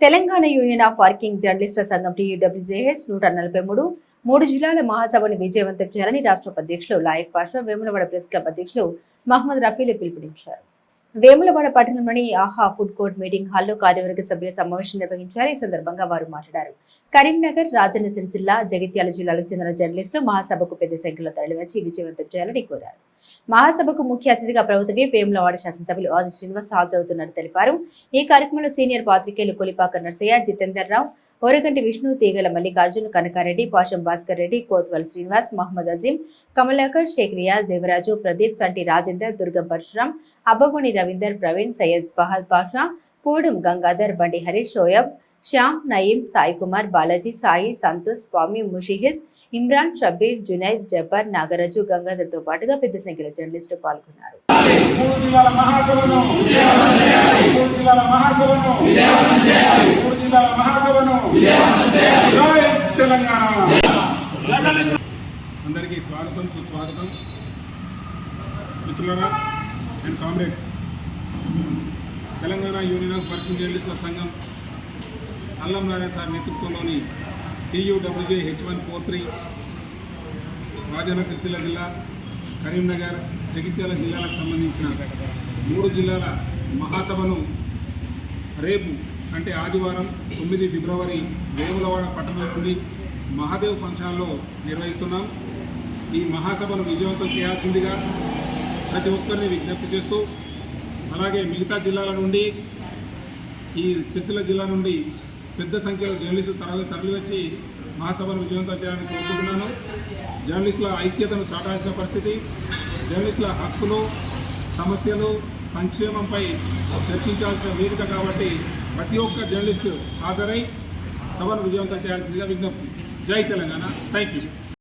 Telangana union of working జర్నలిస్టుల సంఘం TUWJH నూట నలభై మూడు మూడు జిల్లాల మహాసభను విజయవంతం చేయాలని రాష్ట్ర అధ్యక్షులు లాయక్ పాషా వేములవాడ ప్రెస్ క్లబ్ అధ్యక్షులు మహమ్మద్ రఫీలు పిలుపునిచ్చారు. వేములవాడ పట్టణంలోని ఆహా ఫుడ్ కోర్ట్ మీటింగ్ హాల్లో కార్యవర్గ సభ్యుల సమావేశం నిర్వహించారు. ఈ సందర్భంగా వారు మాట్లాడారు. కరీంనగర్ రాజన్న జిల్లా జగిత్యాల జిల్లాలకు చెందిన జర్నలిస్టులు మహాసభకు పెద్ద సంఖ్యలో తరలివచ్చి విజయవంతం చేయాలని కోరారు. మహాసభకు ముఖ్య అతిథిగా ప్రభుత్వమే వేములవాడ శాసనసభ్యులు ఆది శ్రీనివాస్ హాజరవుతున్నట్టు తెలిపారు. ఈ కార్యక్రమంలో సీనియర్ పాత్రికేయులు కొలిపాక నర్సయ్య జితేందర్ రావు ఓరగంటి విష్ణు తీగల మల్లికార్జున్ కనకారెడ్డి పాషం భాస్కర్ రెడ్డి కోత్వల్ శ్రీనివాస్ మహమ్మద్ అజీం కమలాకర్ షేక్ రియాజ్ దేవరాజు ప్రదీప్ సంటి రాజేందర్ దుర్గం పరశురాం అబ్బగోని రవీందర్ ప్రవీణ్ సయ్యద్ బహద్ పాషా కూడం గంగాధర్ బండి హరీష్ షోయబ్ శ్యామ్ నయీం సాయి కుమార్ బాలాజీ సాయి సంతోష్ స్వామి ముషిహిద్ ఇమ్రాన్ షబీర్ జునైద్ జబ్బర్ నాగరాజు గంగాధర్తో పాటుగా పెద్ద సంఖ్యలో జర్నలిస్టులు పాల్గొన్నారు అందరికీ స్వాగతం సుస్వాగతం. మిత్రులరా and comrades. Telangana union of working జర్నలిస్టుల సంఘం అల్లం నారాయణ సార్ నేతృత్వంలోని TUWJ H one four three Rajanna Sircilla జిల్లా కరీంనగర్ జగిత్యాల జిల్లాలకు సంబంధించిన మూడు జిల్లాల మహాసభను రేపు అంటే ఆదివారం తొమ్మిది ఫిబ్రవరి వేములవాడ పట్టణం నుండి మహాదేవ్ ఫంక్షన్లో నిర్వహిస్తున్నాం. ఈ మహాసభను విజయవంతం చేయాల్సిందిగా ప్రతి ఒక్కరిని విజ్ఞప్తి చేస్తూ అలాగే మిగతా జిల్లాల నుండి ఈ సిరిసిల్ల జిల్లా నుండి పెద్ద సంఖ్యలో జర్నలిస్టులు తరలి తరలివచ్చి మహాసభను విజయవంతం చేయాలని కోరుకుంటున్నాను జర్నలిస్టుల ఐక్యతను చాటాల్సిన పరిస్థితి జర్నలిస్టుల హక్కులు సమస్యలు సంక్షేమంపై చర్చించాల్సిన వేదిక కాబట్టి ప్రతి ఒక్క జర్నలిస్టు హాజరై సభను విజయవంతం చేయాల్సిందిగా విజ్ఞప్తి. జై తెలంగాణ. Thank you